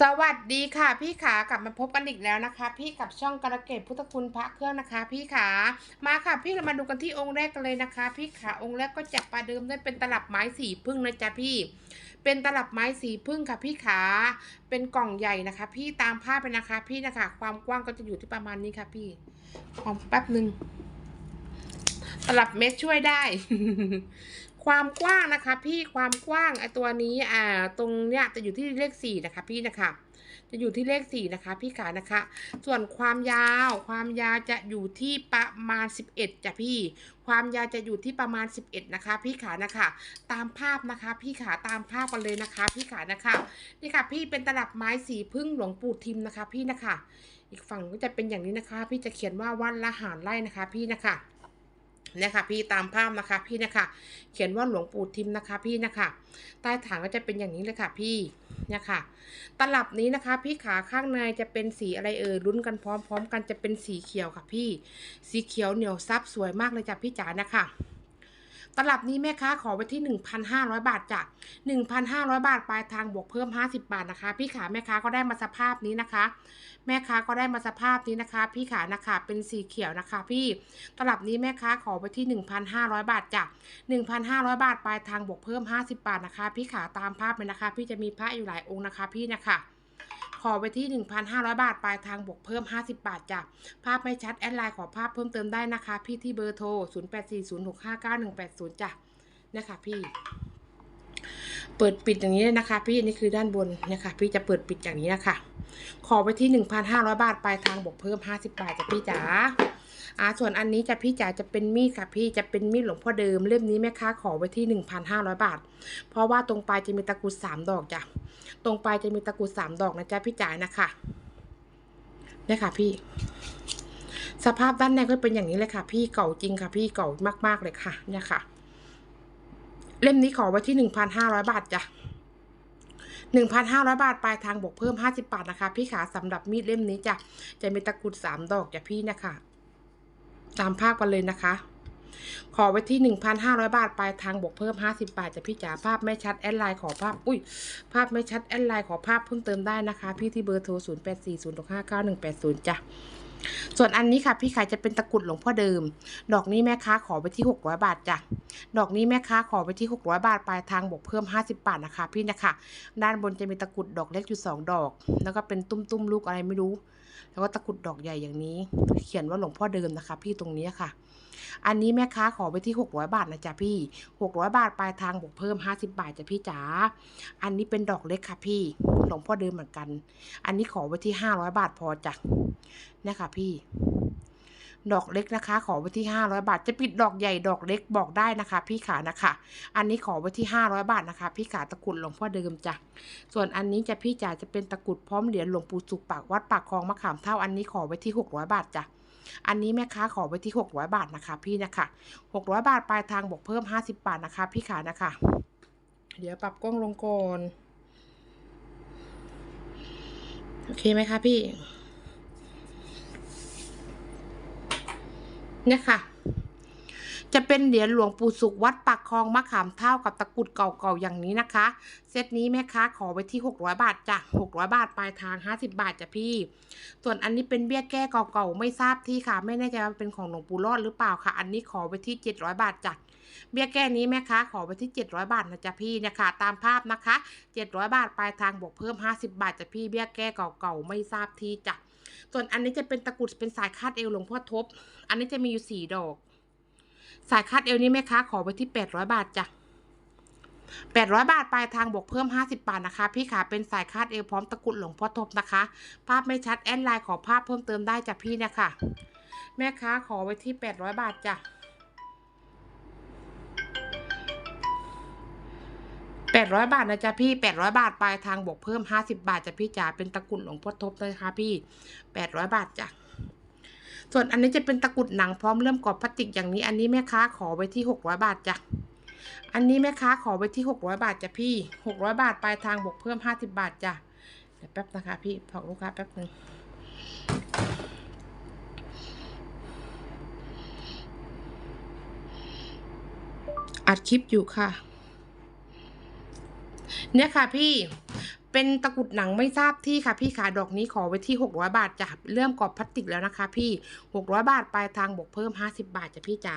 สวัสดีค่ะพี่ขากลับมาพบกันอีกแล้วนะคะ พี่กับช่องกระเกตพุทธคุณพระเครื่องนะคะ พี่ขามาค่ะพี่เรามาดูกันที่องค์แรกกันเลยนะคะ พี่ขาองค์แรกก็จะประเดิมด้วยเป็นตลับไม้สีพึ่งนะจ๊ะพี่ เป็นตลับไม้สีพึ่งค่ะพี่ขาเป็นกล่องใหญ่นะคะ พี่ตามภาพไปนะคะ พี่นะคะ ความกว้างก็จะอยู่ที่ประมาณนี้ค่ะ พี่ความแป๊บหนึ่งตลับเม็ดช่วยได้ ความกว้างนะคะพี่ความกว้างไอตัวนี้อ่าตรงเนี้ยจะอยู่ที่เลขสี่นะคะพี่นะคะ จะอยู่ที่เลขสี่นะคะ พี่ขานะคะ ส่วนความยาวความยาวจะอยู่ที่ประมาณ11จ้ะพี่ ความยาวจะอยู่ที่ประมาณ11นะคะ พี่ขานะคะ ตามภาพนะคะ พี่ขาตามภาพกันเลยนะคะ พี่ขานะคะนี่ค่ะ พี่เป็นตลับไม้สีพึ่งหลวงปู่ทิมนะคะ พี่นะคะ อีกฝั่งก็จะเป็นอย่างนี้นะคะ พี่จะเขียนว่าวัดละหารไร่นะคะ พี่นะคะ นี่ยค่ะพี่ตามภาพนะคะพี่นะคะ เขียนว่าหลวงปู่ทิมนะคะพี่นะคะใต้ฐานก็จะเป็นอย่างนี้เลยค่ะพี่เนี่ยค่ะตลับนี้นะคะพี่ขาข้างในจะเป็นสีอะไรเอ่ยลุ้นกันพร้อมๆ กันจะเป็นสีเขียวค่ะพี่ สีเขียวเหนียวซับสวยมากเลยจ้ะพี่จ๋านะคะ ตลับนี้แม่ค้าขอไว้ที่ 1,500 บาทจ้ะ1,500 บาทปลายทางบวกเพิ่ม 50 บาทนะคะ พี่ขาแม่ค้าก็ได้มาสภาพนี้นะคะ แม่ค้าก็ได้มาสภาพนี้นะคะ พี่ขานะคะเป็นสีเขียวนะคะ พี่ตลับนี้แม่ค้าขอไปที่ 1,500 บาทจ้ะ1,500 บาทปลายทางบวกเพิ่ม 50 บาทนะคะ พี่ขาตามภาพเลยนะคะ พี่จะมีพระอยู่หลายองค์นะคะ พี่นะคะ ขอไปที่ 1,500 บาท ปลายทางบวกเพิ่ม 50 บาทจ้ะ ภาพไม่ชัด แอดไลน์ขอภาพเพิ่มเติมได้นะคะ พี่ที่เบอร์โทร 0840659180 จ้ะนะคะพี่ เปิดปิดอย่างนี้นะคะ พี่นี่คือด้านบนนะคะ พี่จะเปิดปิดอย่างนี้นะคะ ขอไปที่ 1,500 บาท ปลายทางบวกเพิ่ม 50 บาทจ้ะพี่จ๋า อ่าส่วนอันนี้จะพี่จ๋าจะเป็นมีดค่ะพี่จะเป็นมีดหลวงพ่อเดิมเล่มนี้แม่ค้าขอไว้ที่ 1,500 บาท เพราะว่าตรงปลายจะมีตะกุดสามดอกจ้ะตรงปลายจะมีตะกุดสามดอกนะจ๊ะพี่จ๋านะคะเนี่ยค่ะพี่ สภาพด้านในก็เป็นอย่างนี้เลยค่ะ พี่เก่าจริงค่ะ พี่เก่ามากๆเลยค่ะ เนี่ยค่ะ เล่มนี้ขอไว้ที่ 1,500 บาทจ้ะหนึ่งพันห้าร้อยบาท ปลายทางบวกเพิ่มห้าสิบาทนะคะ พี่ขาสำหรับมีดเล่มนี้จะจะมีตะกุดสามดอกจ้ะพี่นะคะ ตามภาพกันเลยนะคะ ขอไว้ที่หนึ่งพันห้าร้อยบาทปลายทางบวกเพิ่มห้าสิบาทจะพี่จ๋าภาพไม่ชัดแอดไลน์ขอภาพ อุ้ย ภาพไม่ชัดแอดไลน์ขอภาพเพิ่มเติมได้นะคะ พี่ที่เบอร์โทรศูนย์แปดสี่ศูนย์หกห้าเก้าหนึ่งแปดศูนย์จ้ะส่วนอันนี้ค่ะพี่ขายจะเป็นตะกรุดหลวงพ่อเดิม ดอกนี้แม่ค้าขอไปที่หกร้อยบาทจ้ะ ดอกนี้แม่ค้าขอไปที่ 600 บาทปลายทางบวกเพิ่ม 50 บาทนะคะ พี่นะคะ ด้านบนจะมีตะกรุดดอกเล็กอยู่ 2 ดอก แล้วก็เป็นตุ้มๆลูกอะไรไม่รู้ แล้วก็ตะกรุดดอกใหญ่อย่างนี้ เขียนว่าหลวงพ่อเดิมนะคะ พี่ตรงนี้ค่ะ อันนี้แม่ค้าขอไปที่ 600 บาทนะจ๊ะพี่ 600 บาทปลายทางบวกเพิ่ม 50 บาทจ้ะพี่จ๋า อันนี้เป็นดอกเล็กค่ะพี่ หลวงพ่อเดิมเหมือนกัน อันนี้ขอไว้ที่ 500 บาทพอจ้ะนี่ค่ะพี่ ดอกเล็กนะคะ ขอไว้ที่ 500 บาท จะปิดดอกใหญ่ดอกเล็กบอกได้นะคะ พี่ขานะคะ อันนี้ขอไว้ที่ 500 บาทนะคะ พี่ขาตะกรุดหลวงพ่อเดิมจ้ะส่วนอันนี้จะพี่จ๋าจะเป็นตะกรุดพร้อมเหรียญหลวงปู่สุขปากวัดปากคลองมะขามเท่าอันนี้ขอไว้ที่ 600 บาทจ้ะอันนี้แม่ค้าขอไว้ที่ 600 บาทนะคะ พี่นะคะ600 บาทปลายทางบวกเพิ่ม 50 บาทนะคะ พี่ขานะคะ เดี๋ยวปรับกล้องลงก่อนโอเคไหมคะพี่ เนี่ยค่ะ จะเป็นเหรียญหลวงปู่สุขวัดปากคลองมะขามเท่ากับตะกุดเก่าๆอย่างนี้นะคะ เซตนี้แม่ค้าขอไว้ที่ 600 บาทจ้ะ600 บาทปลายทาง 50 บาทจ้ะพี่ ส่วนอันนี้เป็นเบี้ยแก้เก่าๆไม่ทราบที่ค่ะ ไม่แน่ใจว่าเป็นของหลวงปู่รอดหรือเปล่าค่ะ อันนี้ขอไว้ที่ 700 บาทจ้ะเบี้ยแก้นี้แม่ค้าขอไว้ที่ 700 บาทนะจ๊ะพี่เนี่ยค่ะตามภาพนะคะ 700 บาทปลายทางบวกเพิ่ม 50 บาทจ้ะพี่เบี้ยแก้เก่าๆไม่ทราบที่จ้ะ ส่วนอันนี้จะเป็นตะกรุดเป็นสายคาดเอวหลวงพ่อทบ อันนี้จะมีอยู่สี่ดอก สายคาดเอวนี้แม่ค้าขอไปที่แปดร้อยบาทจ้ะแปดร้อยบาทปลายทางบวกเพิ่มห้าสิบาทนะคะ พี่ขาเป็นสายคาดเอวพร้อมตะกรุดหลวงพ่อทบนะคะ ภาพไม่ชัดแอดไลน์ขอภาพเพิ่มเติมได้จ้ะพี่เนี่ยค่ะแม่ค้าขอไว้ที่แปดร้อยบาทจ้ะ แปดร้อยบาทนะจ๊ะพี่แปดร้อยบาทปลายทางบวกเพิ่มห้าสิบาทจ้ะพี่จ๋าเป็นตะกุดหลวงพ่อทบนะคะพี่แปดร้อยบาทจ้ะส่วนอันนี้จะเป็นตะกุดหนังพร้อมเริ่มกรอบพลาสติกอย่างนี้ อันนี้แม่ค้าขอไว้ที่หกร้อยบาทจ้ะอันนี้แม่ค้าขอไว้ที่หกร้อยบาทจ้ะพี่หกร้อยบาทปลายทางบวกเพิ่มห้าสิบาทจ้ะเดี๋ยวแป๊บนะคะพี่พอกลูกค้าแป๊บหนึ่งอัดคลิปอยู่ค่ะ เนี่ยค่ะพี่เป็นตะกุดหนังไม่ทราบที่ค่ะพี่ขาดอกนี้ขอไว้ที่ 600 บาทจ้ะเริ่มกรอบพลาสติกแล้วนะคะ พี่ 600 บาทปลายทางบวกเพิ่ม 50 บาทจ้ะพี่จ๋า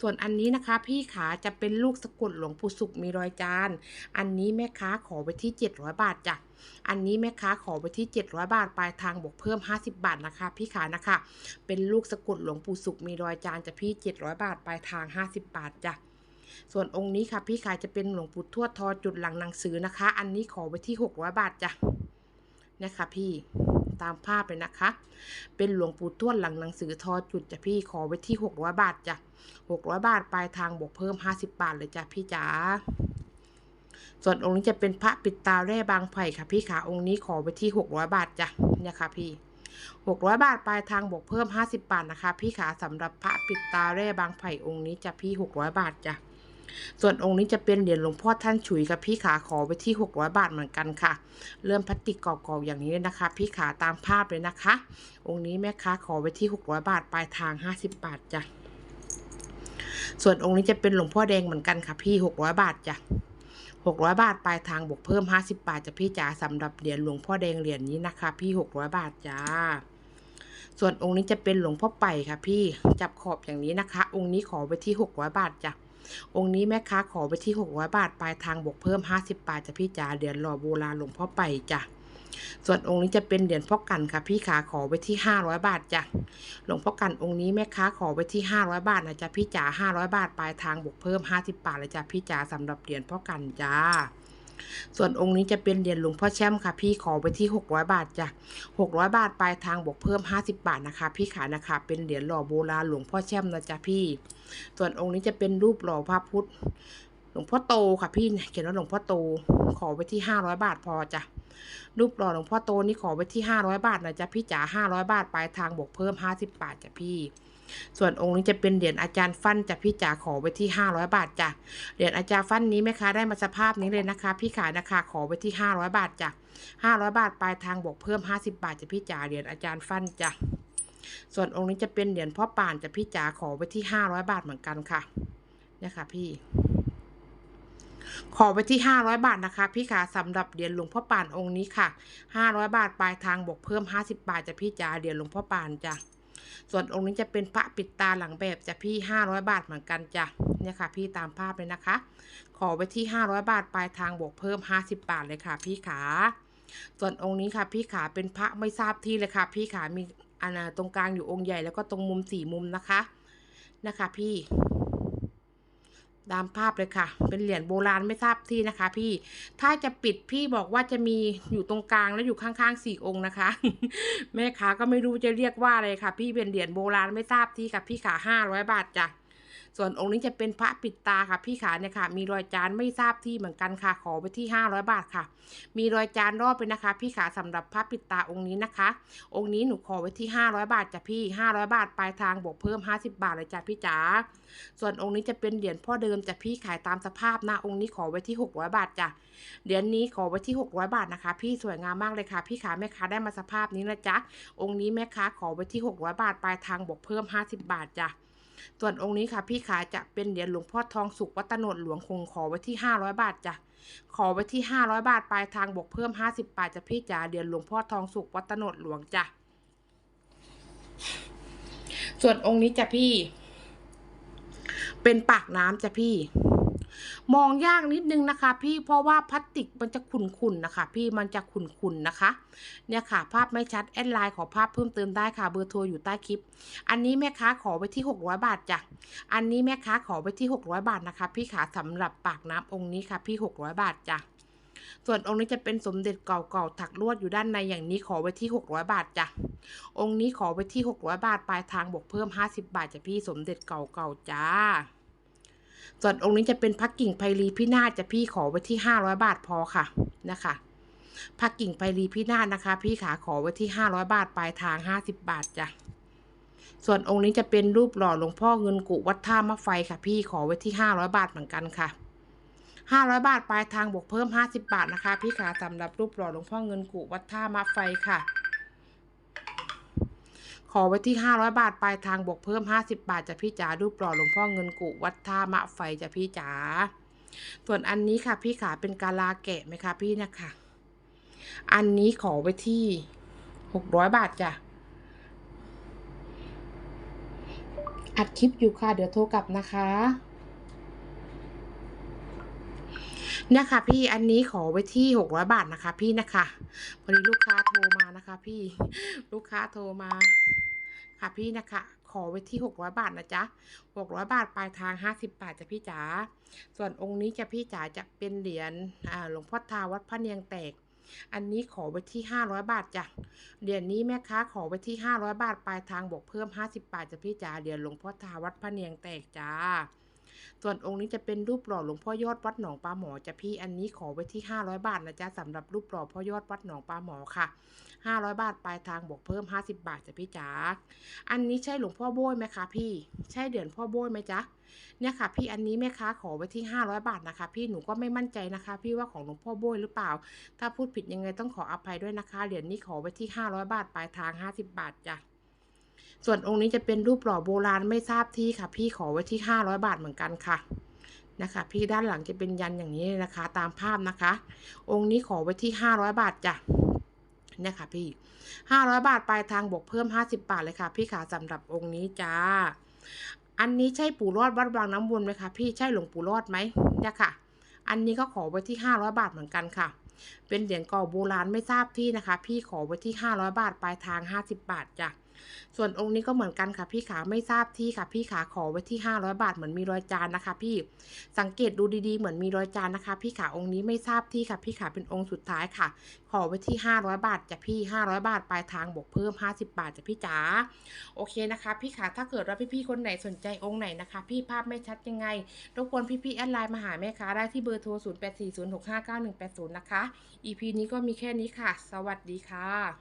ส่วนอันนี้นะคะ พี่ขาจะเป็นลูกสะกดหลวงปู่สุขมีรอยจานอันนี้แม่ค้าขอไว้ที่ 700 บาทจ้ะอันนี้แม่ค้าขอไว้ที่ 700 บาทปลายทางบวกเพิ่ม 50 บาทนะคะ พี่ขานะคะ เป็นลูกสะกดหลวงปู่สุขมีรอยจานจ้ะพี่ 700 บาทปลายทาง 50 บาทจ้ะ ส่วนองค์นี้ค่ะพี่ขายจะเป็นหลวงปู่ทวดทอจุดหลังหนังสือนะคะ อันนี้ขอไว้ที่ 600 บาทจ้ะนะคะพี่ตามภาพเลยนะคะ เป็นหลวงปู่ทวดหลังหนังสือทอจุดจ้ะพี่ขอไว้ที่ 600 บาทจ้ะ600 บาทปลายทางบวกเพิ่ม 50 บาทเลยจ้ะพี่จ๋าส่วนองค์นี้จะเป็นพระปิดตาแร่บางไผ่ค่ะพี่ขาองค์นี้ขอไว้ที่ 600 บาทจ้ะเนี่ยค่ะพี่600 บาทปลายทางบวกเพิ่ม 50 บาทนะคะ พี่ขาสำหรับพระปิดตาแร่บางไผ่องค์นี้จะพี่ 600 บาทจ้ะ ส่วนองค์นี้จะเป็นเหรียญหลวงพ่อท่านฉุยกับพี่ขาขอไปที่ 600 บาทเหมือนกันค่ะ เริ่มพลาสติกกรอบๆอย่างนี้เลยนะคะ พี่ขาตามภาพเลยนะคะ องค์นี้แม่ค้าขอไปที่ 600 บาทปลายทาง 50 บาทจ้ะส่วนองค์นี้จะเป็นหลวงพ่อแดงเหมือนกันค่ะพี่ 600 บาทจ้ะ600 บาทปลายทางบวกเพิ่ม 50 บาทจ้ะพี่จ๋าสำหรับเหรียญหลวงพ่อแดงเหรียญนี้นะคะ พี่ 600 บาทจ้าส่วนองค์นี้จะเป็นหลวงพ่อไปค่ะพี่จับขอบอย่างนี้นะคะ องค์นี้ขอไปที่ 600 บาทจ้ะ องค์นี้แม่ค้าขอไปที่ 600 บาท ปลายทางบวกเพิ่ม 50 บาทจ้ะพี่จ๋าเหรียญหล่อโบราณหลวงพ่อไปจ้ะส่วนองค์นี้จะเป็นเหรียญพ่อกันค่ะ พี่ขาขอไปที่ 500 บาทจ้ะหลวงพ่อกันองค์นี้แม่ค้าขอไปที่ 500 บาทนะจ๊ะพี่จ๋า500 บาทปลายทางบวกเพิ่ม 50 บาทเลยจ้ะพี่จ๋าสำหรับเหรียญพ่อกันจ้า ส่วนองค์นี้จะเป็นเหรียญหลวงพ่อแช่มค่ะ พี่ขอไปที่ 600 บาทจ้ะ600 บาทปลายทางบวกเพิ่ม 50 บาทนะคะ พี่ขานะคะ เป็นเหรียญหล่อโบราณหลวงพ่อแช่มนะจ๊ะพี่ ส่วนองค์นี้จะเป็นรูปหล่อพระพุทธหลวงพ่อโตค่ะพี่เนี่ยเขียนว่าหลวงพ่อโต ขอไปที่500บาทพอจ้ะรูปหล่อหลวงพ่อโตนี่ขอไปที่500บาทนะจ๊ะพี่จ๋า500บาทปลายทางบวกเพิ่ม50บาทจ้ะพี่ ส่วนองค์นี้จะเป็นเหรียญอาจารย์ฟันจ้ะพี่จ๋าขอไปที่ 500 บาทจ้ะเหรียญอาจารย์ฟันนี้แม่ค้าได้มาสภาพนี้เลยนะคะ พี่ขายนะคะขอไปที่ 500 บาทจ้ะ500 บาทปลายทางบวกเพิ่ม 50 บาทจ้ะพี่จ๋าเหรียญอาจารย์ฟันจ้ะส่วนองค์นี้จะเป็นเหรียญพ่อป่านจ้ะพี่จ๋าขอไปที่ 500 บาทเหมือนกันค่ะเนี่ยค่ะพี่ขอไปที่ 500 บาทนะคะ พี่ขาสำหรับเหรียญหลวงพ่อปานองค์นี้ค่ะ 500 บาทปลายทางบวกเพิ่ม 50 บาทจะพี่จ๋าเหรียญหลวงพ่อปานจ้ะ ส่วนองค์นี้จะเป็นพระปิดตาหลังแบบจะพี่ 500 บาทเหมือนกันจ้ะเนี่ยค่ะ พี่ตามภาพเลยนะคะ ขอไว้ที่ 500 บาทปลายทางบวกเพิ่ม 50 บาทเลยค่ะ พี่ขาส่วนองค์นี้ค่ะ พี่ขาเป็นพระไม่ทราบที่เลยค่ะ พี่ขามีอันตรงกลางอยู่องค์ใหญ่แล้วก็ตรงมุมสี่มุมนะคะนะคะ พี่ ตามภาพเลยค่ะ เป็นเหรียญโบราณไม่ทราบที่นะคะ พี่ ถ้าจะปิดพี่บอกว่าจะมีอยู่ตรงกลางแล้วอยู่ข้างๆสี่องค์นะคะ แม่ค้าก็ไม่รู้จะเรียกว่าอะไรค่ะ พี่เป็นเหรียญโบราณไม่ทราบที่ค่ะพี่ขาห้าร้อยบาทจ้ะ ส่วนองค์นี้จะเป็นพระปิดตาค่ะพี่ขาเนี่ยค่ะ มีรอยจานไม่ทราบที่เหมือนกันค่ะ ขอไปที่ห้าร้อยบาทค่ะ มีรอยจานรอบไปนะคะ พี่ขาสำหรับพระปิดตาองค์นี้นะคะ องค์นี้หนูขอไว้ที่ห้าร้อยบาทจ้ะพี่ห้าร้อยบาทปลายทางบวกเพิ่มห้าสิบาทเลยจ้ะพี่จ๋า ส่วนองค์นี้จะเป็นเหรียญพ่อเดิมจ้ะพี่ขายตามสภาพนะองค์นี้ขอไว้ที่หกร้อยบาทจ้ะเหรียญนี้ขอไว้ที่หกร้อยบาทนะคะ พี่สวยงามมากเลยค่ะ พี่ขาแม่ค้าได้มาสภาพนี้นะจ๊ะองค์นี้แม่ค้าขอไว้ที่หกร้อยบาทปลายทางบวกเพิ่มห้าสิบบาทจ้ะ ส่วนองค์นี้ค่ะพี่ขาจะเป็นเหรียญหลวงพ่อทองสุขวัตโนดหลวงคงขอไว้ที่ห้าร้อยบาทจ้ะขอไว้ที่ห้าร้อยบาทปลายทางบวกเพิ่มห้าสิบบาทจะพี่จ๋าเหรียญหลวงพ่อทองสุขวัตโนดหลวงจ้ะส่วนองค์นี้จ้ะพี่ เป็นปากน้ำจ้ะพี่ มองยากนิดนึงนะคะ พี่เพราะว่าพลาสติกมันจะขุ่นๆนะคะ พี่มันจะขุ่นๆนะคะ เนี่ยค่ะ ภาพไม่ชัดแอดไลน์ขอภาพเพิ่มเติมได้ค่ะเบอร์โทรอยู่ใต้คลิป อันนี้แม่ค้าขอไปที่ 600 บาทจ้ะอันนี้แม่ค้าขอไปที่ 600 บาทนะคะ พี่ขาสำหรับปากน้ำองค์นี้ค่ะ พี่ 600 บาทจ้ะส่วนองค์นี้จะเป็นสมเด็จเก่าๆถักลวดอยู่ด้านในอย่างนี้ขอไว้ที่ 600 บาทจ้ะ องค์นี้ขอไว้ที่ 600 บาท ปลายทางบวกเพิ่ม 50 บาทจ้ะพี่สมเด็จเก่าๆจ้า ส่วนองค์นี้จะเป็นพักกิ่งไพรีพินาศจะพี่ขอไว้ที่ 500 บาทพอค่ะนะคะพักกิ่งไพรีพินาศนะคะ พี่ขาขอไว้ที่ 500 บาทปลายทาง 50 บาทจ้ะส่วนองค์นี้จะเป็นรูปหล่อหลวงพ่อเงินกุวัดท่ามะไฟค่ะ พี่ขอไว้ที่ 500 บาทเหมือนกันค่ะ 500 บาทปลายทางบวกเพิ่ม 50 บาทนะคะ พี่ขาสำหรับรูปหล่อหลวงพ่อเงินกุวัดท่ามะไฟค่ะ ขอไว้ที่ 500 บาท ปลายทางบวกเพิ่ม 50 บาทจะพี่จ๋าดูปล่อหลวงพ่อเงินกุวัดท่ามะไฟจะพี่จ๋าส่วนอันนี้ค่ะพี่ขาเป็นกาลาแกะไหมคะพี่นะคะ อันนี้ขอไว้ที่หกร้อยบาทจ้ะอัดคลิปอยู่ค่ะ เดี๋ยวโทรกลับนะคะ เนี่ยค่ะพี่อันนี้ขอไว้ที่หกร้อยบาทนะคะพี่นะคะพอดีลูกค้าโทรมานะคะพี่ลูกค้าโทรมา ค่ะพี่นะคะ ขอไว้ที่หกร้อยบาทนะจ๊ะหกร้อยบาทปลายทางห้าสิบบาทจ้ะพี่จ๋าส่วนองค์นี้จะพี่จ๋าจะเป็นเหรียญอ่าหลวงพ่อทาวัดพระเนียงแตกอันนี้ขอไว้ที่ห้าร้อยบาทจ้ะเหรียญนี้แม่ค้าขอไว้ที่ห้าร้อยบาทปลายทางบวกเพิ่มห้าสิบบาทจ้ะพี่จ๋าเหรียญหลวงพ่อทาวัดพระเนียงแตกจ้า ส่วนองค์นี้จะเป็นรูปหล่อหลวงพ่อยอดวัดหนองปลาหมอจะพี่อันนี้ขอไว้ที่ 500 บาทนะจ๊ะสำหรับรูปหล่อพ่อยอดวัดหนองปลาหมอค่ะ 500 บาทปลายทางบวกเพิ่ม 50 บาทจ้ะพี่จ๋าอันนี้ใช่หลวงพ่อโบยไหมคะพี่ ใช่เหรียญพ่อโบยไหมจ๊ะเนี่ยค่ะพี่อันนี้แม่ค้าขอไว้ที่ 500 บาทนะคะ พี่หนูก็ไม่มั่นใจนะคะ พี่ว่าของหลวงพ่อโบยหรือเปล่า ถ้าพูดผิดยังไงต้องขออภัยด้วยนะคะเหรียญนี้ขอไว้ที่ 500 บาทปลายทาง 50 บาทจ้ะ ส่วนองค์นี้จะเป็นรูปหล่อโบราณไม่ทราบที่ค่ะ พี่ขอไว้ที่ 500 บาทเหมือนกันค่ะนะคะ พี่ด้านหลังจะเป็นยันอย่างนี้นะคะ ตามภาพนะคะ องค์นี้ขอไว้ที่ 500 บาทจ้ะเนี่ยค่ะพี่ 500 บาทปลายทางบวกเพิ่ม 50 บาทเลยค่ะ พี่ขาสำหรับองค์นี้จ้าอันนี้ใช่ปู่รอดวัดบางน้ำวนไหมคะพี่ใช่หลวงปู่รอดไหมเนี่ยค่ะ อันนี้ก็ขอไว้ที่ 500 บาทเหมือนกันค่ะ เป็นเหรียญก่าโบราณไม่ทราบที่นะคะ พี่ขอไว้ที่ 500 บาทปลายทาง 50 บาทจ้ะ ส่วนองค์นี้ก็เหมือนกันค่ะพี่ขาไม่ทราบที่ค่ะพี่ขาขอไว้ที่ 500 บาทเหมือนมีรอยจานนะคะ พี่สังเกตดูดีๆเหมือนมีรอยจานนะคะ พี่ขาองค์นี้ไม่ทราบที่ค่ะพี่ขาเป็นองค์สุดท้ายค่ะ ขอไว้ที่ 500 บาทจ้ะพี่ 500 บาทปลายทางบวกเพิ่ม 50 บาทจ้ะพี่จ๋าโอเคนะคะ พี่ขาถ้าเกิดว่าพี่ๆคนไหนสนใจองค์ไหนนะคะ พี่ภาพไม่ชัดยังไงรบกวนพี่ๆแอดไลน์มาหาแม่ค้าได้ที่เบอร์โทร 0840659180 นะคะ EP นี้ก็มีแค่นี้ค่ะ สวัสดีค่ะ